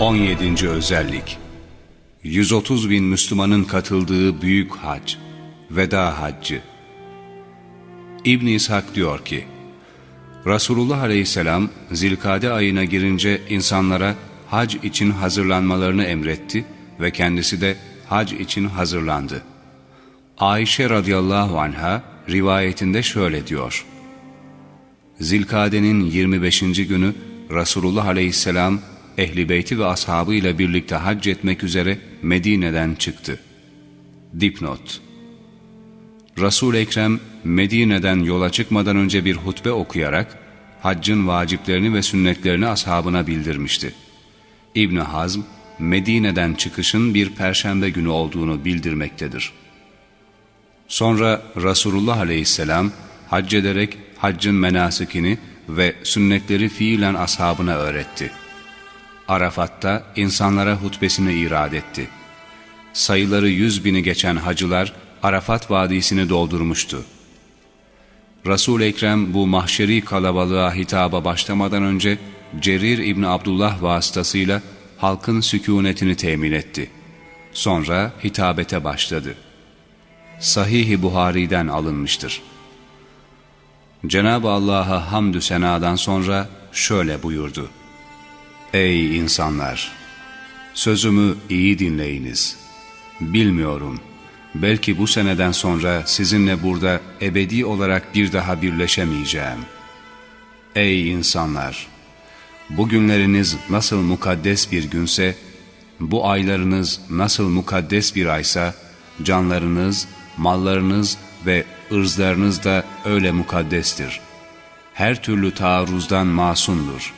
17. özellik 130 bin Müslümanın katıldığı Büyük Hac Veda Haccı İbn İshak diyor ki Resulullah Aleyhisselam Zilkade ayına girince insanlara hac için hazırlanmalarını emretti ve kendisi de hac için hazırlandı. Ayşe radıyallahu anha rivayetinde şöyle diyor. Zilkade'nin 25. günü Resulullah aleyhisselam ehli beyti ve ashabı ile birlikte hac etmek üzere Medine'den çıktı. Dipnot Resul Ekrem Medine'den yola çıkmadan önce bir hutbe okuyarak haccın vaciplerini ve sünnetlerini ashabına bildirmişti. İbn Hazm Medine'den çıkışın bir perşembe günü olduğunu bildirmektedir. Sonra Resulullah Aleyhisselam hac ederek haccın menasikini ve sünnetleri fiilen ashabına öğretti. Arafat'ta insanlara hutbesini irad etti. Sayıları yüz bini geçen hacılar Arafat Vadisi'ni doldurmuştu. Resul-i Ekrem bu mahşeri kalabalığa hitaba başlamadan önce Cerir İbni Abdullah vasıtasıyla halkın sükunetini temin etti. Sonra hitabete başladı. Sahih-i Buhari'den alınmıştır. Cenab-ı Allah'a hamdü senadan sonra şöyle buyurdu. Ey insanlar! Sözümü iyi dinleyiniz. Bilmiyorum, belki bu seneden sonra sizinle burada ebedi olarak bir daha birleşemeyeceğim. Ey insanlar! Bugünleriniz nasıl mukaddes bir günse, bu aylarınız nasıl mukaddes bir aysa, canlarınız, mallarınız ve ırzlarınız da öyle mukaddestir. Her türlü taarruzdan masumdur.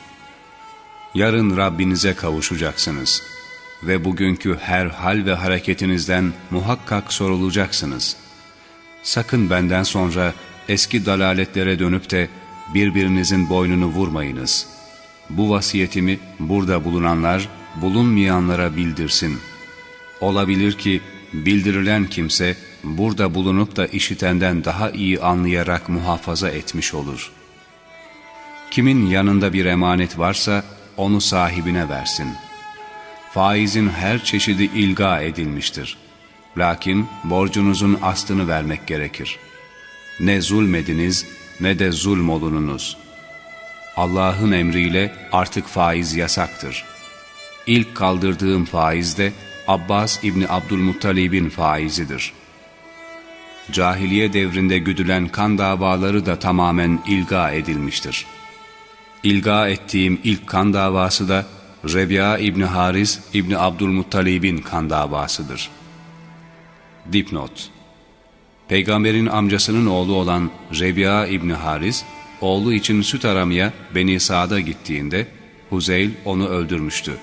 Yarın Rabbinize kavuşacaksınız ve bugünkü her hal ve hareketinizden muhakkak sorulacaksınız. Sakın benden sonra eski dalaletlere dönüp de birbirinizin boynunu vurmayınız. Bu vasiyetimi burada bulunanlar bulunmayanlara bildirsin. Olabilir ki bildirilen kimse burada bulunup da işitenden daha iyi anlayarak muhafaza etmiş olur. Kimin yanında bir emanet varsa onu sahibine versin. Faizin her çeşidi ilga edilmiştir. Lakin borcunuzun aslını vermek gerekir. Ne zulmediniz ne de zulmolununuz. Allah'ın emriyle artık faiz yasaktır. İlk kaldırdığım faiz de Abbas İbni Abdülmuttalib'in faizidir.'' Cahiliye devrinde güdülen kan davaları da tamamen ilga edilmiştir. İlga ettiğim ilk kan davası da Rebi'a İbni Haris İbni Abdülmuttalib'in kan davasıdır. Dipnot Peygamberin amcasının oğlu olan Rebi'a İbni Haris, oğlu için süt aramaya Beni Sa'da gittiğinde Huzeyl onu öldürmüştü.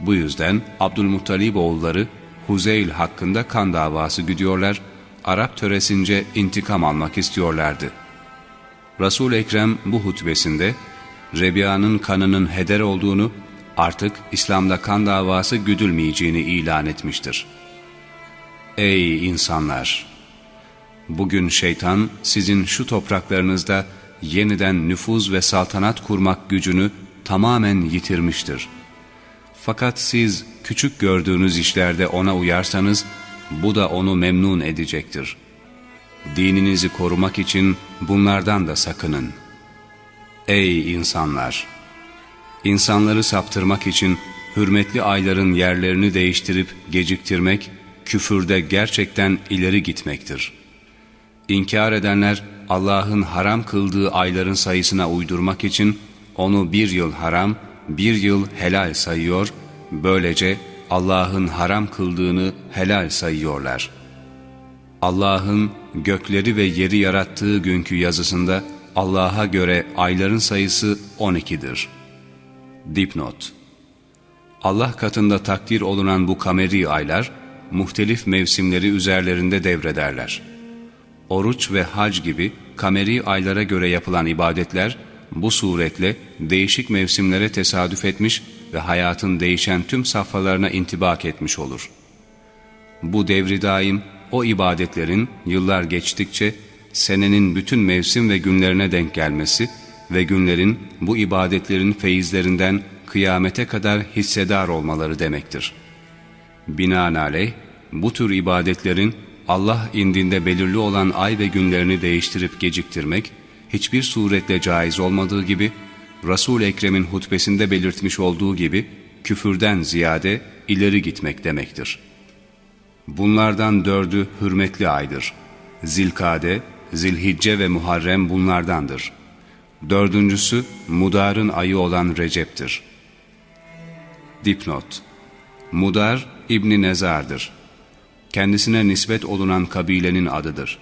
Bu yüzden Abdülmuttalib oğulları Huzeyl hakkında kan davası güdüyorlar Arap töresince intikam almak istiyorlardı. resul Ekrem bu hutbesinde Rebiya'nın kanının heder olduğunu, artık İslam'da kan davası güdülmeyeceğini ilan etmiştir. Ey insanlar! Bugün şeytan sizin şu topraklarınızda yeniden nüfuz ve saltanat kurmak gücünü tamamen yitirmiştir. Fakat siz küçük gördüğünüz işlerde ona uyarsanız, bu da onu memnun edecektir. Dininizi korumak için bunlardan da sakının. Ey insanlar! İnsanları saptırmak için hürmetli ayların yerlerini değiştirip geciktirmek, küfürde gerçekten ileri gitmektir. İnkar edenler Allah'ın haram kıldığı ayların sayısına uydurmak için onu bir yıl haram, bir yıl helal sayıyor, böylece Allah'ın haram kıldığını helal sayıyorlar. Allah'ın gökleri ve yeri yarattığı günkü yazısında Allah'a göre ayların sayısı 12'dir. Dipnot Allah katında takdir olunan bu kameri aylar, muhtelif mevsimleri üzerlerinde devrederler. Oruç ve hac gibi kameri aylara göre yapılan ibadetler, bu suretle değişik mevsimlere tesadüf etmiş ve hayatın değişen tüm safhalarına intibak etmiş olur. Bu devri daim o ibadetlerin yıllar geçtikçe senenin bütün mevsim ve günlerine denk gelmesi ve günlerin bu ibadetlerin feyizlerinden kıyamete kadar hissedar olmaları demektir. Binaenaleyh bu tür ibadetlerin Allah indinde belirli olan ay ve günlerini değiştirip geciktirmek hiçbir suretle caiz olmadığı gibi resul Ekrem'in hutbesinde belirtmiş olduğu gibi küfürden ziyade ileri gitmek demektir. Bunlardan dördü hürmetli aydır. Zilkade, Zilhicce ve Muharrem bunlardandır. Dördüncüsü Mudar'ın ayı olan Recep'tir. Dipnot Mudar İbni Nezar'dır. Kendisine nispet olunan kabilenin adıdır.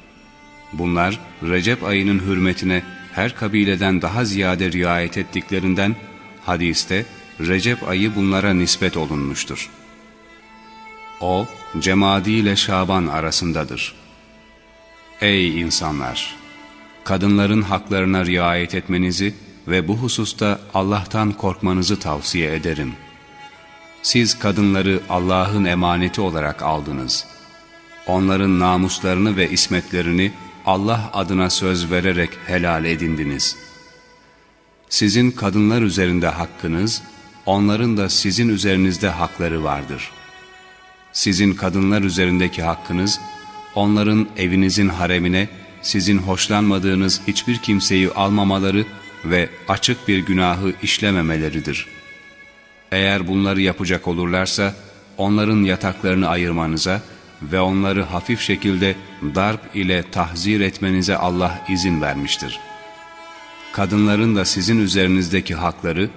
Bunlar Recep ayının hürmetine her kabileden daha ziyade riayet ettiklerinden hadiste Recep ayı bunlara nispet olunmuştur. O, Cemadi ile Şaban arasındadır. Ey insanlar! Kadınların haklarına riayet etmenizi ve bu hususta Allah'tan korkmanızı tavsiye ederim. Siz kadınları Allah'ın emaneti olarak aldınız. Onların namuslarını ve ismetlerini Allah adına söz vererek helal edindiniz. Sizin kadınlar üzerinde hakkınız, onların da sizin üzerinizde hakları vardır. Sizin kadınlar üzerindeki hakkınız, onların evinizin haremine sizin hoşlanmadığınız hiçbir kimseyi almamaları ve açık bir günahı işlememeleridir. Eğer bunları yapacak olurlarsa, onların yataklarını ayırmanıza ve onları hafif şekilde darp ile tahzir etmenize Allah izin vermiştir. Kadınların da sizin üzerinizdeki hakları,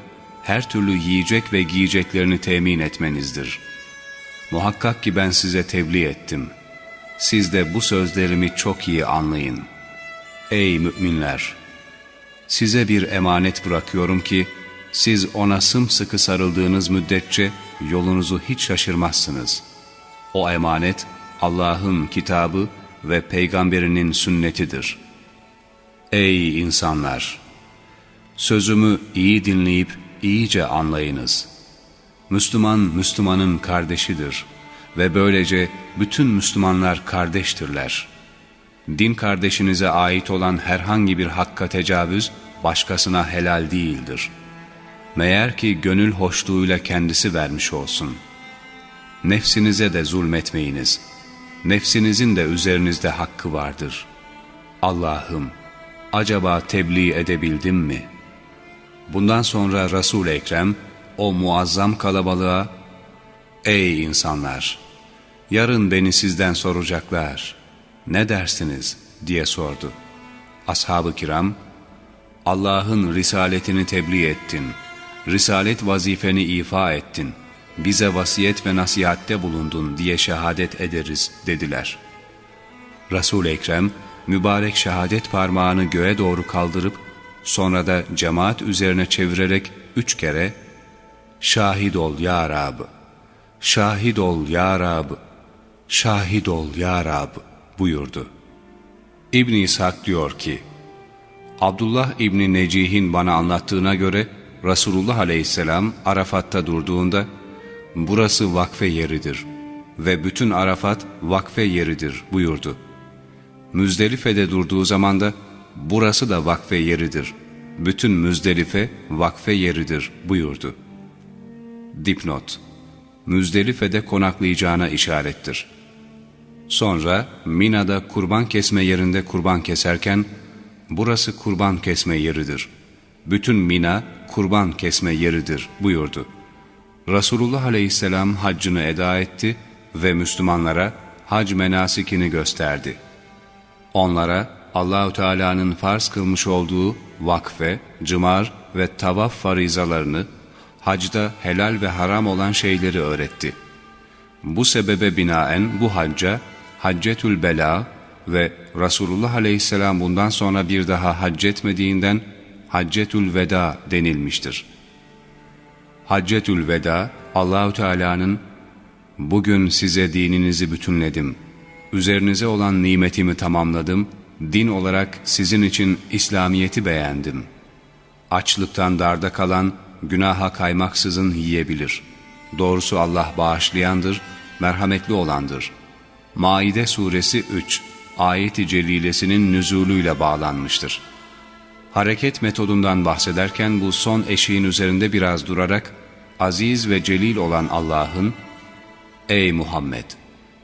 her türlü yiyecek ve giyeceklerini temin etmenizdir. Muhakkak ki ben size tebliğ ettim. Siz de bu sözlerimi çok iyi anlayın. Ey müminler! Size bir emanet bırakıyorum ki, siz ona sımsıkı sarıldığınız müddetçe yolunuzu hiç şaşırmazsınız. O emanet Allah'ın kitabı ve peygamberinin sünnetidir. Ey insanlar! Sözümü iyi dinleyip iyice anlayınız. Müslüman, Müslümanın kardeşidir ve böylece bütün Müslümanlar kardeştirler. Din kardeşinize ait olan herhangi bir hakka tecavüz başkasına helal değildir. Meğer ki gönül hoşluğuyla kendisi vermiş olsun. Nefsinize de zulmetmeyiniz. Nefsinizin de üzerinizde hakkı vardır. Allah'ım, acaba tebliğ edebildim mi?'' Bundan sonra Resul-i Ekrem o muazzam kalabalığa ''Ey insanlar! Yarın beni sizden soracaklar. Ne dersiniz?'' diye sordu. Ashab-ı kiram ''Allah'ın risaletini tebliğ ettin. Risalet vazifeni ifa ettin. Bize vasiyet ve nasihatte bulundun diye şehadet ederiz.'' dediler. Resul-i Ekrem mübarek şehadet parmağını göğe doğru kaldırıp Sonra da cemaat üzerine çevirerek üç kere Şahit ol ya Rab, şahit ol ya Rab, şahit ol ya Rab buyurdu. İbn İshak diyor ki, Abdullah İbni Necih'in bana anlattığına göre Resulullah Aleyhisselam Arafat'ta durduğunda burası vakfe yeridir ve bütün Arafat vakfe yeridir buyurdu. Müzdelife'de durduğu zaman da burası da vakfe yeridir. Bütün Müzdelife vakfe yeridir buyurdu. Dipnot Müzdelife'de konaklayacağına işarettir. Sonra Mina'da kurban kesme yerinde kurban keserken, burası kurban kesme yeridir. Bütün Mina kurban kesme yeridir buyurdu. Resulullah aleyhisselam haccını eda etti ve Müslümanlara hac menasikini gösterdi. Onlara Allahü Teala'nın farz kılmış olduğu vakfe, cımar ve tavaf farizalarını, hacda helal ve haram olan şeyleri öğretti. Bu sebebe binaen bu hacca Haccetül Bela ve Resulullah Aleyhisselam bundan sonra bir daha hac etmediğinden Haccetül Veda denilmiştir. Haccetül Veda Allahü Teala'nın bugün size dininizi bütünledim, üzerinize olan nimetimi tamamladım din olarak sizin için İslamiyet'i beğendim. Açlıktan darda kalan, günaha kaymaksızın yiyebilir. Doğrusu Allah bağışlayandır, merhametli olandır. Maide suresi 3, ayeti celilesinin nüzuluyla bağlanmıştır. Hareket metodundan bahsederken bu son eşiğin üzerinde biraz durarak, aziz ve celil olan Allah'ın, Ey Muhammed!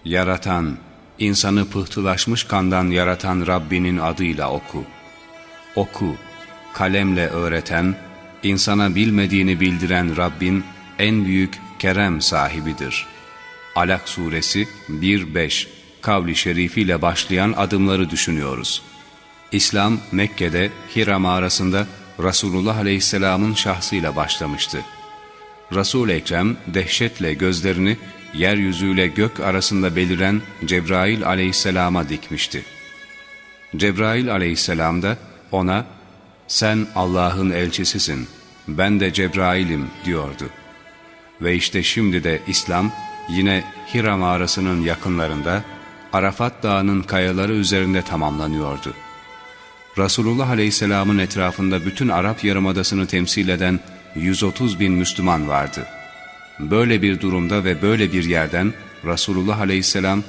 Yaratan, insanı pıhtılaşmış kandan yaratan Rabbinin adıyla oku. Oku, kalemle öğreten, insana bilmediğini bildiren Rabbin en büyük kerem sahibidir. Alak suresi 1-5 kavli şerifiyle başlayan adımları düşünüyoruz. İslam Mekke'de Hira mağarasında Resulullah Aleyhisselam'ın şahsıyla başlamıştı. Resul-i Ekrem dehşetle gözlerini yeryüzüyle gök arasında beliren Cebrail aleyhisselama dikmişti. Cebrail aleyhisselam da ona, sen Allah'ın elçisisin, ben de Cebrail'im diyordu. Ve işte şimdi de İslam yine Hira mağarasının yakınlarında Arafat dağının kayaları üzerinde tamamlanıyordu. Resulullah aleyhisselamın etrafında bütün Arap Yarımadası'nı temsil eden 130 bin Müslüman vardı.'' Böyle bir durumda ve böyle bir yerden Resulullah Aleyhisselam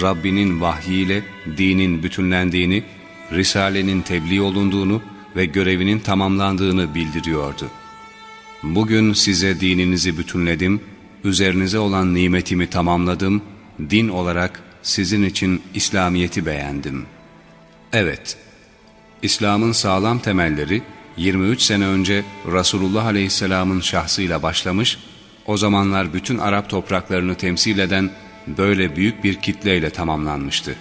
Rabbinin vahyiyle dinin bütünlendiğini, Risale'nin tebliğ olunduğunu ve görevinin tamamlandığını bildiriyordu. Bugün size dininizi bütünledim, üzerinize olan nimetimi tamamladım, din olarak sizin için İslamiyet'i beğendim. Evet, İslam'ın sağlam temelleri 23 sene önce Resulullah Aleyhisselam'ın şahsıyla başlamış o zamanlar bütün Arap topraklarını temsil eden böyle büyük bir kitleyle tamamlanmıştı.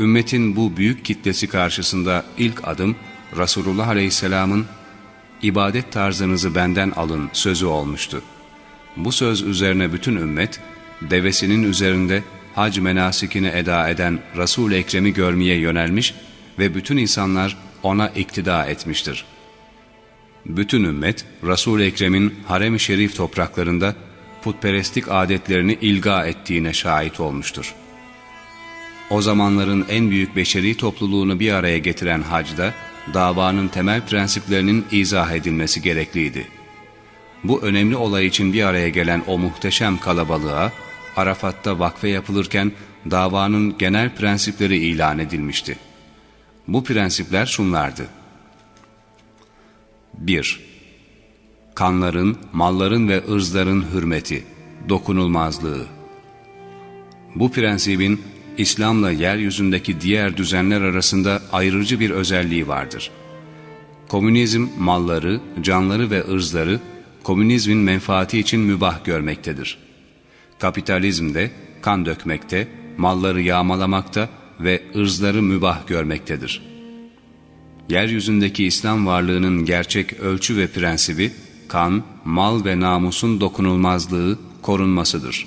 Ümmetin bu büyük kitlesi karşısında ilk adım Resulullah Aleyhisselam'ın ibadet tarzınızı benden alın sözü olmuştu. Bu söz üzerine bütün ümmet devesinin üzerinde hac menasikini eda eden Resul-i Ekrem'i görmeye yönelmiş ve bütün insanlar ona iktida etmiştir.'' bütün ümmet Resul-i Ekrem'in harem-i şerif topraklarında putperestlik adetlerini ilga ettiğine şahit olmuştur. O zamanların en büyük beşeri topluluğunu bir araya getiren hacda davanın temel prensiplerinin izah edilmesi gerekliydi. Bu önemli olay için bir araya gelen o muhteşem kalabalığa Arafat'ta vakfe yapılırken davanın genel prensipleri ilan edilmişti. Bu prensipler şunlardı. 1. Kanların, malların ve ırzların hürmeti, dokunulmazlığı. Bu prensibin İslam'la yeryüzündeki diğer düzenler arasında ayrıcı bir özelliği vardır. Komünizm malları, canları ve ırzları komünizmin menfaati için mübah görmektedir. Kapitalizm de kan dökmekte, malları yağmalamakta ve ırzları mübah görmektedir.'' yeryüzündeki İslam varlığının gerçek ölçü ve prensibi, kan, mal ve namusun dokunulmazlığı, korunmasıdır.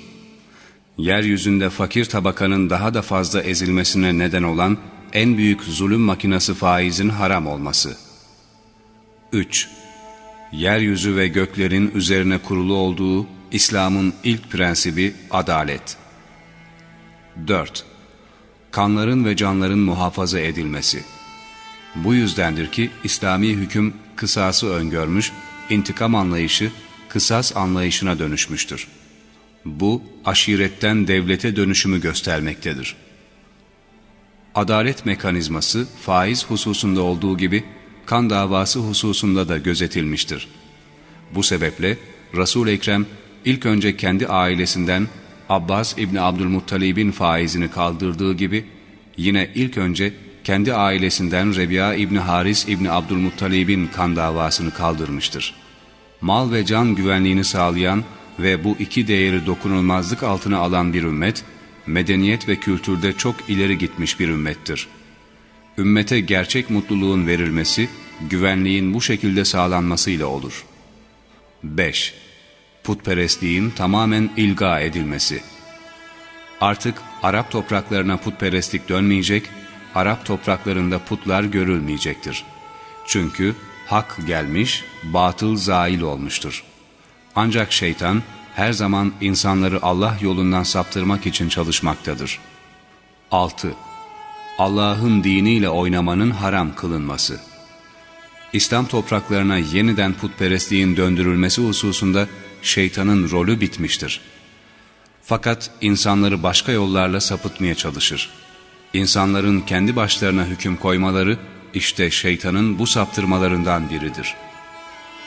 Yeryüzünde fakir tabakanın daha da fazla ezilmesine neden olan en büyük zulüm makinası faizin haram olması. 3. Yeryüzü ve göklerin üzerine kurulu olduğu İslam'ın ilk prensibi adalet. 4. Kanların ve canların muhafaza edilmesi. Bu yüzdendir ki İslami hüküm kısası öngörmüş, intikam anlayışı kısas anlayışına dönüşmüştür. Bu aşiretten devlete dönüşümü göstermektedir. Adalet mekanizması faiz hususunda olduğu gibi kan davası hususunda da gözetilmiştir. Bu sebeple Resul-i Ekrem ilk önce kendi ailesinden Abbas İbni Abdülmuttalib'in faizini kaldırdığı gibi yine ilk önce kendi ailesinden Rebiya İbni Haris İbni Abdülmuttalib'in kan davasını kaldırmıştır. Mal ve can güvenliğini sağlayan ve bu iki değeri dokunulmazlık altına alan bir ümmet, medeniyet ve kültürde çok ileri gitmiş bir ümmettir. Ümmete gerçek mutluluğun verilmesi, güvenliğin bu şekilde sağlanmasıyla olur. 5. Putperestliğin tamamen ilga edilmesi Artık Arap topraklarına putperestlik dönmeyecek, Arap topraklarında putlar görülmeyecektir. Çünkü hak gelmiş, batıl zail olmuştur. Ancak şeytan her zaman insanları Allah yolundan saptırmak için çalışmaktadır. 6. Allah'ın diniyle oynamanın haram kılınması İslam topraklarına yeniden putperestliğin döndürülmesi hususunda şeytanın rolü bitmiştir. Fakat insanları başka yollarla sapıtmaya çalışır. İnsanların kendi başlarına hüküm koymaları işte şeytanın bu saptırmalarından biridir.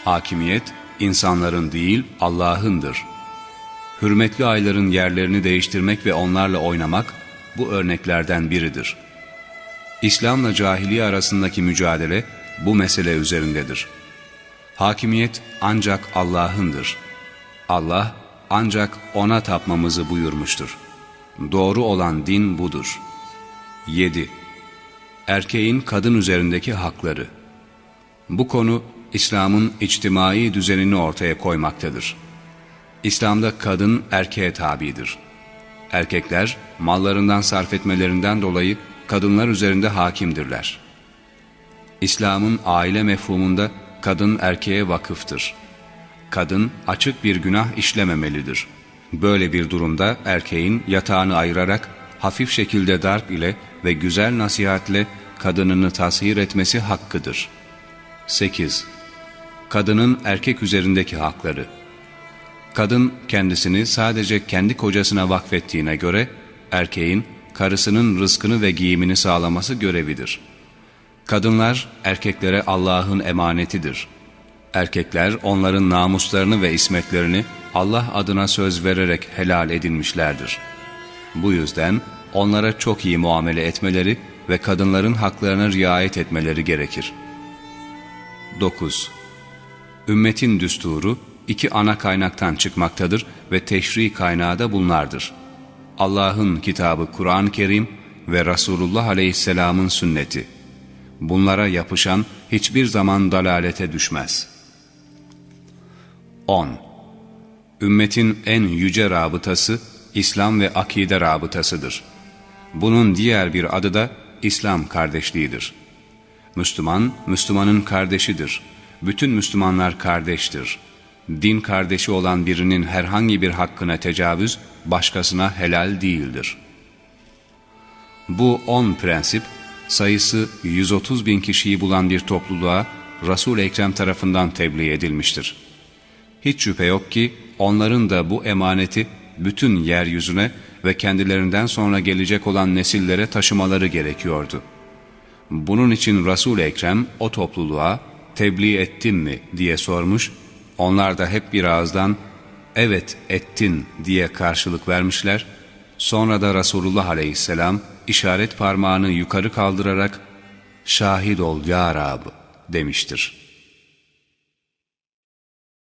Hakimiyet, insanların değil Allah'ındır. Hürmetli ayların yerlerini değiştirmek ve onlarla oynamak bu örneklerden biridir. İslam'la cahiliye arasındaki mücadele bu mesele üzerindedir. Hakimiyet ancak Allah'ındır. Allah ancak O'na tapmamızı buyurmuştur. Doğru olan din budur. 7. Erkeğin kadın üzerindeki hakları Bu konu İslam'ın içtimai düzenini ortaya koymaktadır. İslam'da kadın erkeğe tabidir. Erkekler mallarından sarf etmelerinden dolayı kadınlar üzerinde hakimdirler. İslam'ın aile mefhumunda kadın erkeğe vakıftır. Kadın açık bir günah işlememelidir. Böyle bir durumda erkeğin yatağını ayırarak hafif şekilde darp ile ve güzel nasihatle kadınını tasvir etmesi hakkıdır. 8. Kadının erkek üzerindeki hakları Kadın kendisini sadece kendi kocasına vakfettiğine göre erkeğin karısının rızkını ve giyimini sağlaması görevidir. Kadınlar erkeklere Allah'ın emanetidir. Erkekler onların namuslarını ve ismetlerini Allah adına söz vererek helal edinmişlerdir. Bu yüzden onlara çok iyi muamele etmeleri ve kadınların haklarına riayet etmeleri gerekir. 9. Ümmetin düsturu iki ana kaynaktan çıkmaktadır ve teşri kaynağı da bunlardır. Allah'ın kitabı Kur'an-ı Kerim ve Resulullah Aleyhisselam'ın sünneti. Bunlara yapışan hiçbir zaman dalalete düşmez. 10. Ümmetin en yüce rabıtası İslam ve akide rabıtasıdır. Bunun diğer bir adı da İslam kardeşliğidir. Müslüman, Müslümanın kardeşidir. Bütün Müslümanlar kardeştir. Din kardeşi olan birinin herhangi bir hakkına tecavüz, başkasına helal değildir. Bu on prensip, sayısı 130 bin kişiyi bulan bir topluluğa Resul-i Ekrem tarafından tebliğ edilmiştir. Hiç şüphe yok ki onların da bu emaneti bütün yeryüzüne ve kendilerinden sonra gelecek olan nesillere taşımaları gerekiyordu. Bunun için Resul-i Ekrem o topluluğa tebliğ ettin mi diye sormuş, onlar da hep bir ağızdan evet ettin diye karşılık vermişler, sonra da Resulullah aleyhisselam işaret parmağını yukarı kaldırarak şahit ol ya Rab demiştir.''